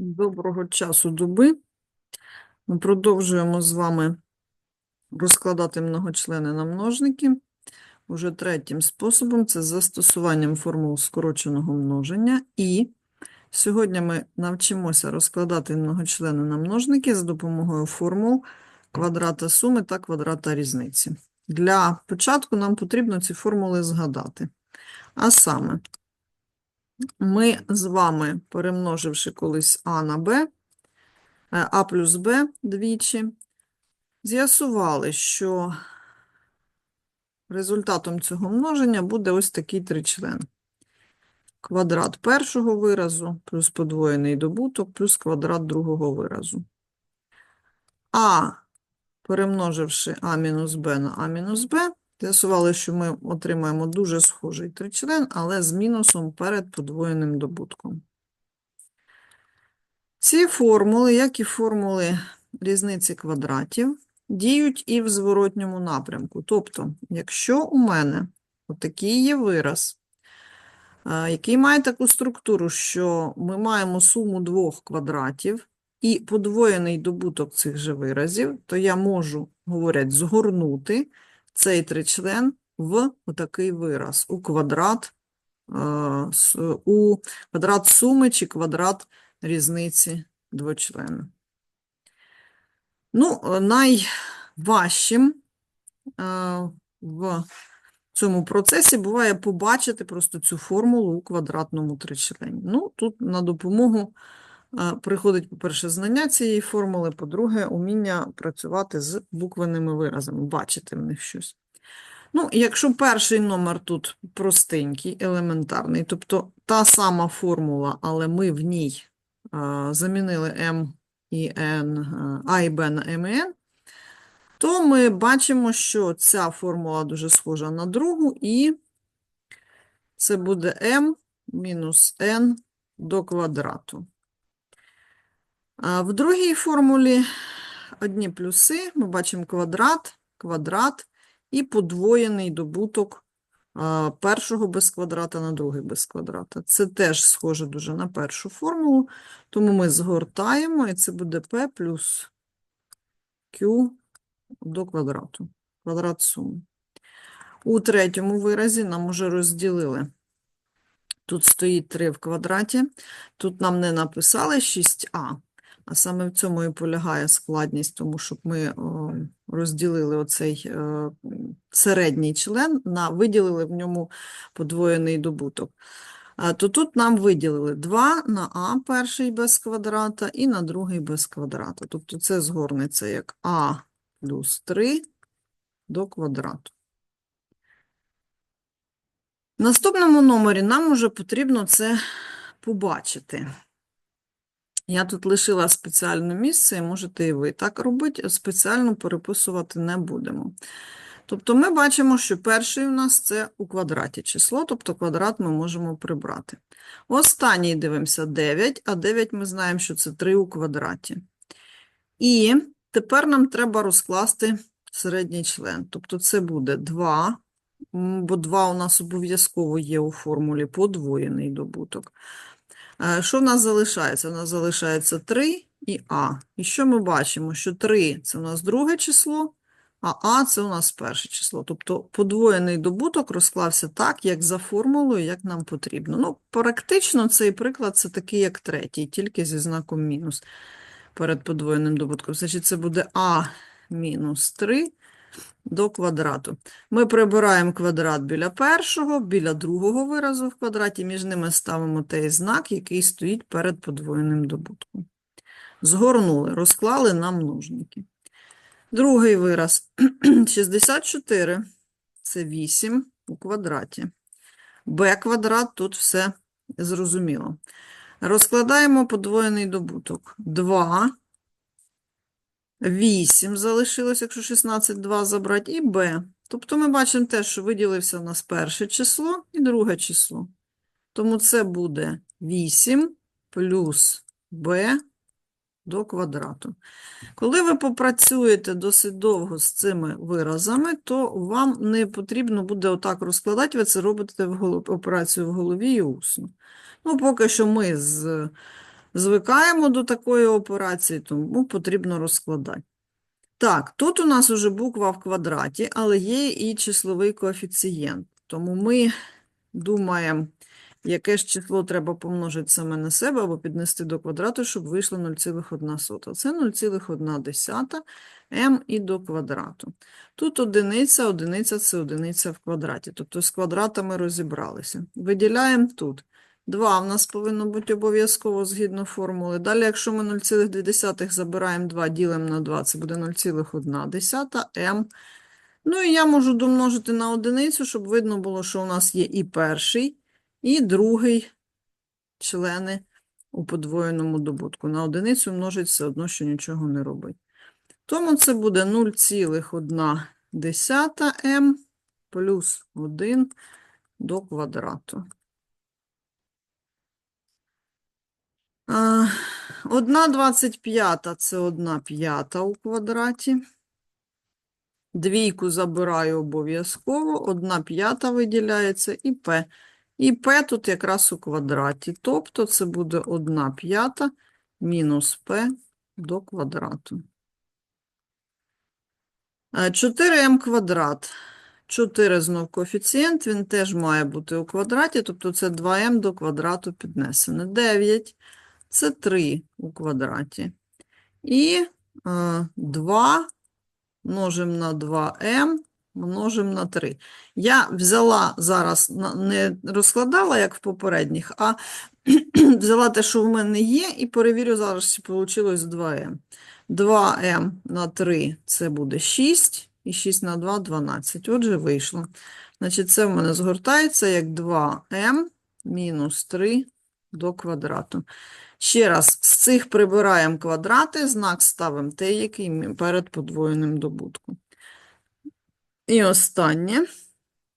Доброго часу доби. Ми продовжуємо з вами розкладати многочлени на множники. Уже третім способом це застосуванням формул скороченого множення. І сьогодні ми навчимося розкладати многочлени на множники за допомогою формул квадрата суми та квадрата різниці. Для початку нам потрібно ці формули згадати. А саме, ми з вами, перемноживши колись А на Б, е, А плюс Б двічі, з'ясували, що результатом цього множення буде ось такий тричлен. Квадрат першого виразу плюс подвоєний добуток плюс квадрат другого виразу. А, перемноживши А мінус Б на А мінус Б, з'ясували, що ми отримаємо дуже схожий тричлен, але з мінусом перед подвоєним добутком. Ці формули, як і формули різниці квадратів, діють і в зворотньому напрямку. Тобто, якщо у мене отакий є вираз, який має таку структуру, що ми маємо суму двох квадратів і подвоєний добуток цих же виразів, то я можу, говорять, згорнути цей тричлен в отакий вираз у квадрат, у квадрат суми чи квадрат різниці двочлена. Ну, е, найважчим е, в цьому процесі буває побачити просто цю формулу у квадратному тричлені. Ну, тут на допомогу е, приходить, по-перше, знання цієї формули, по-друге, уміння працювати з буквенними виразами, бачити в них щось. Ну, якщо перший номер тут простенький, елементарний, тобто та сама формула, але ми в ній замінили m і n, а, і b на m і n, то ми бачимо, що ця формула дуже схожа на другу, і це буде m мінус n до квадрату. А в другій формулі одні плюси, ми бачимо квадрат, квадрат і подвоєний добуток першого без квадрата на другий без квадрата. Це теж схоже дуже на першу формулу, тому ми згортаємо, і це буде p плюс q до квадрату, квадрат суми. У третьому виразі нам уже розділили. Тут стоїть 3 в квадраті, тут нам не написали 6а, а саме в цьому і полягає складність, тому щоб ми розділили оцей е, середній член, на, виділили в ньому подвоєний добуток. То тут нам виділили 2 на а перший без квадрата і на другий без квадрата. Тобто це згорнеться як а плюс 3 до квадрату. В наступному номері нам уже потрібно це побачити. Я тут лишила спеціальне місце, і можете і ви так робити, спеціально переписувати не будемо. Тобто ми бачимо, що перший у нас це у квадраті число, тобто квадрат ми можемо прибрати. Останній дивимося 9, а 9 ми знаємо, що це 3 у квадраті. І тепер нам треба розкласти середній член. Тобто це буде 2, бо 2 у нас обов'язково є у формулі подвоєний добуток. Е, Що в нас залишається? У нас залишається 3 і А. І що ми бачимо? Що 3 – це у нас друге число, а А – це у нас перше число. Тобто подвоєний добуток розклався так, як за формулою, як нам потрібно. Ну, практично цей приклад – це такий, як третій, тільки зі знаком мінус перед подвоєним добутком. Значить, це буде А мінус 3 до квадрату. Ми прибираємо квадрат біля першого, біля другого виразу в квадраті, між ними ставимо той знак, який стоїть перед подвоєним добутком. Згорнули, розклали на множники. Другий вираз 64 – це 8 у квадраті. b квадрат, тут все зрозуміло. Розкладаємо подвоєний добуток. 2, 8 залишилось, якщо 16, 2 забрати, і b. Тобто ми бачимо те, що виділився у нас перше число і друге число. Тому це буде 8 плюс b до квадрату. Коли ви попрацюєте досить довго з цими виразами, то вам не потрібно буде отак розкладати, ви це робите в голов... операцію в голові і усно. Ну, поки що ми з звикаємо до такої операції, тому потрібно розкладати. Так, тут у нас уже буква в квадраті, але є і числовий коефіцієнт. Тому ми думаємо, яке ж число треба помножити саме на себе або піднести до квадрату, щоб вийшло 0,1. Це 0,1 m і до квадрату. Тут одиниця, одиниця – це одиниця в квадраті. Тобто з квадратами розібралися. Виділяємо тут. 2 в нас повинно бути обов'язково згідно формули. Далі, якщо ми 0,2 забираємо 2, ділимо на 2, це буде 0,1 m. Ну і я можу домножити на одиницю, щоб видно було, що у нас є і перший, і другий члени у подвоєному добутку. На одиницю множить все одно, що нічого не робить. Тому це буде 0,1 m плюс 1 до квадрату. А, Одна двадцять п'ята – це одна п'ята у квадраті. Двійку забираю обов'язково, одна п'ята виділяється і p. І p тут якраз у квадраті. Тобто це буде одна п'ята мінус p до квадрату. 4m квадрат. 4 знов коефіцієнт, він теж має бути у квадраті, тобто це 2m до квадрату піднесене. 9 – це 3 у квадраті. І е, 2 множимо на 2m, множимо на 3. Я взяла зараз, не розкладала, як в попередніх, а взяла те, що в мене є, і перевірю зараз, чи вийшло 2m. 2m на 3 – це буде 6, і 6 на 2 – 12. Отже, вийшло. Значить, це в мене згортається як 2m мінус 3 до квадрату. Ще раз, з цих прибираємо квадрати, знак ставимо той, який перед подвоєним добутком. І останнє.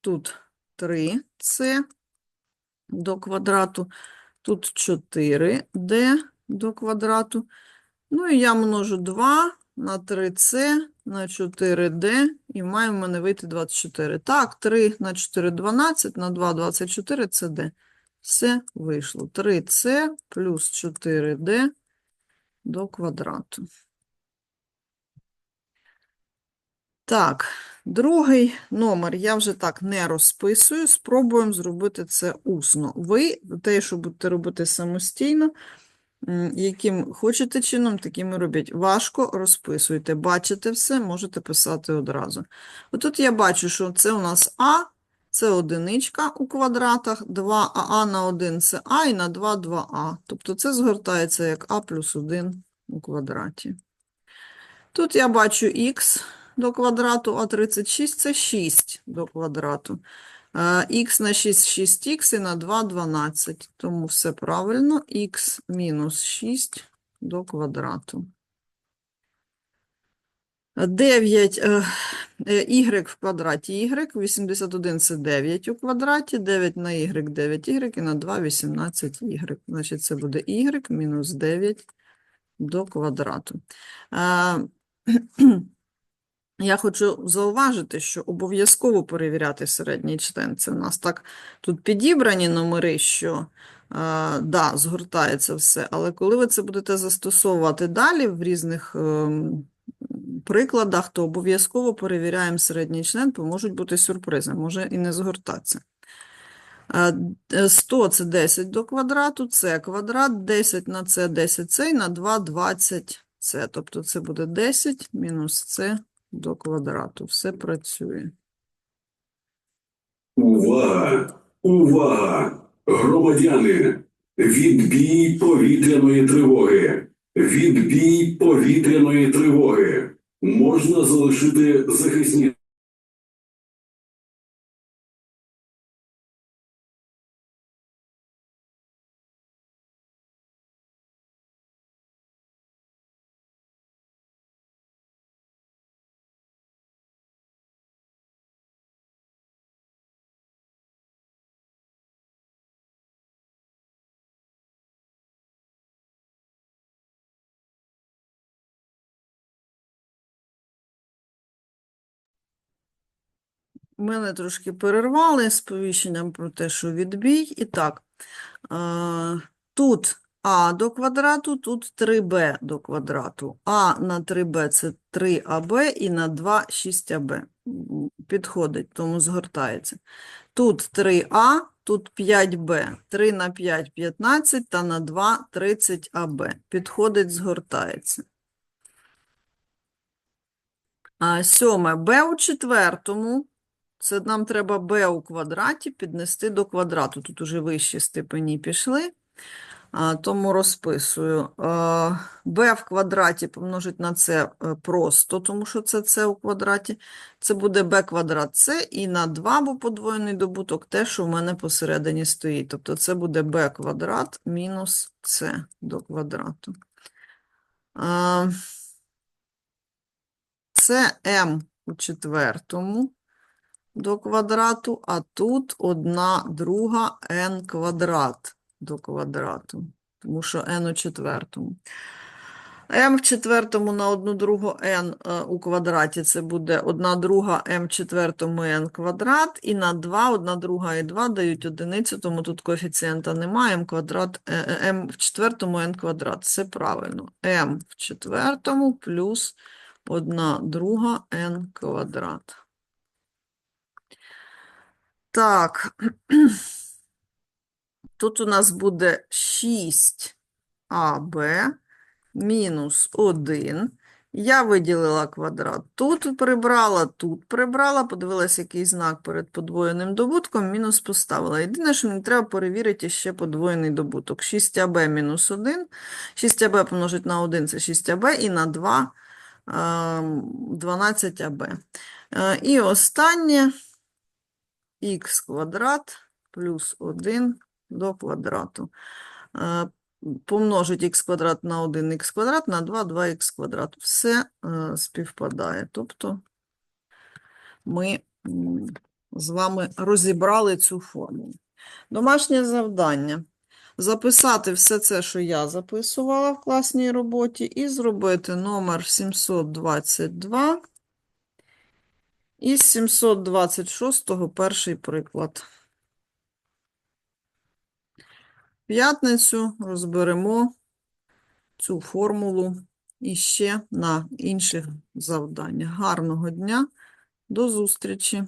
Тут 3c до квадрату, тут 4d до квадрату. Ну і я множу 2 на 3c на 4d, і має в мене вийти 24. Так, 3 на 4 – 12, на 2 – 24, це d. Все вийшло. 3c плюс 4d до квадрату. Так, другий номер я вже так не розписую. Спробуємо зробити це усно. Ви те, що будете робити самостійно, яким хочете чином, таким і робіть. Важко розписуйте. Бачите все, можете писати одразу. Отут я бачу, що це у нас А, це одиничка у квадратах, 2а на 1 це А і на 2 – 2а. Тобто це згортається як А плюс 1 у квадраті. Тут я бачу х до квадрату, а 36 – це 6 до квадрату. х на 6 – 6х і на 2 – 12. Тому все правильно. х мінус 6 до квадрату. 9 е, е, y в квадраті y, 81 це 9 у квадраті, 9 на y, 9y і на 2 – 18y. Значить, це буде y мінус 9 до квадрату. Е, Я хочу зауважити, що обов'язково перевіряти середній член. Це у нас так тут підібрані номери, що е, да, згортається все, але коли ви це будете застосовувати далі в різних ем, прикладах, то обов'язково перевіряємо середній член, бо можуть бути сюрпризи, може і не згортатися. Е, е, 100 – це 10 до квадрату, це квадрат, 10 на це 10 це на 2 – 20 це. Тобто це буде 10 мінус це до квадрату. Все працює. Увага! Увага! Громадяни! Відбій повітряної тривоги! Відбій повітряної тривоги! Можна залишити захисні Мене трошки перервали сповіщенням про те, що відбій. І так, тут 3а до квадрату, тут 3b до квадрату. А на 3b це 3аб і на 2 6аб. Підходить, тому згортається. Тут 3а, тут 5b. 3 на 5 – 15 та на 2 – 30аб. Підходить, згортається. А сьоме b у четвертому. Це нам треба b у квадраті піднести до квадрату. Тут уже вищі степені пішли. Тому розписую. B в квадраті помножить на c е, просто, тому що це c у квадраті. Це буде b квадрат c і на 2, бо подвоєний добуток, те, що в мене посередині стоїть. Тобто це буде b квадрат мінус c до квадрату. Це m у четвертому до квадрату, а тут одна друга n квадрат до квадрату, тому що n у четвертому. m в четвертому на одну другу n е, у квадраті це буде одна друга m в четвертому n квадрат, і на 2 одна друга і 2 дають одиницю, тому тут коефіцієнта немає, m квадрат, е, е, m в четвертому n квадрат. Все правильно. m в четвертому плюс одна друга n квадрат. Так, тут у нас буде 6аб мінус 1. Я виділила квадрат. Тут прибрала, тут прибрала, подивилася, який знак перед подвоєним добутком, мінус поставила. Єдине, що мені треба перевірити ще подвоєний добуток. 6аб мінус 1. 6аб помножить на 1 – це 6аб, і на 2 – 12аб. Е, І останнє х квадрат плюс 1 до квадрату. Е, Помножить х квадрат на 1 х квадрат на 2 2х квадрат. Все е, співпадає. Тобто ми з вами розібрали цю формулу. Домашнє завдання. Записати все це, що я записувала в класній роботі, і зробити номер 722 із 726 перший приклад. П'ятницю розберемо цю формулу іще на інших завданнях. Гарного дня, до зустрічі!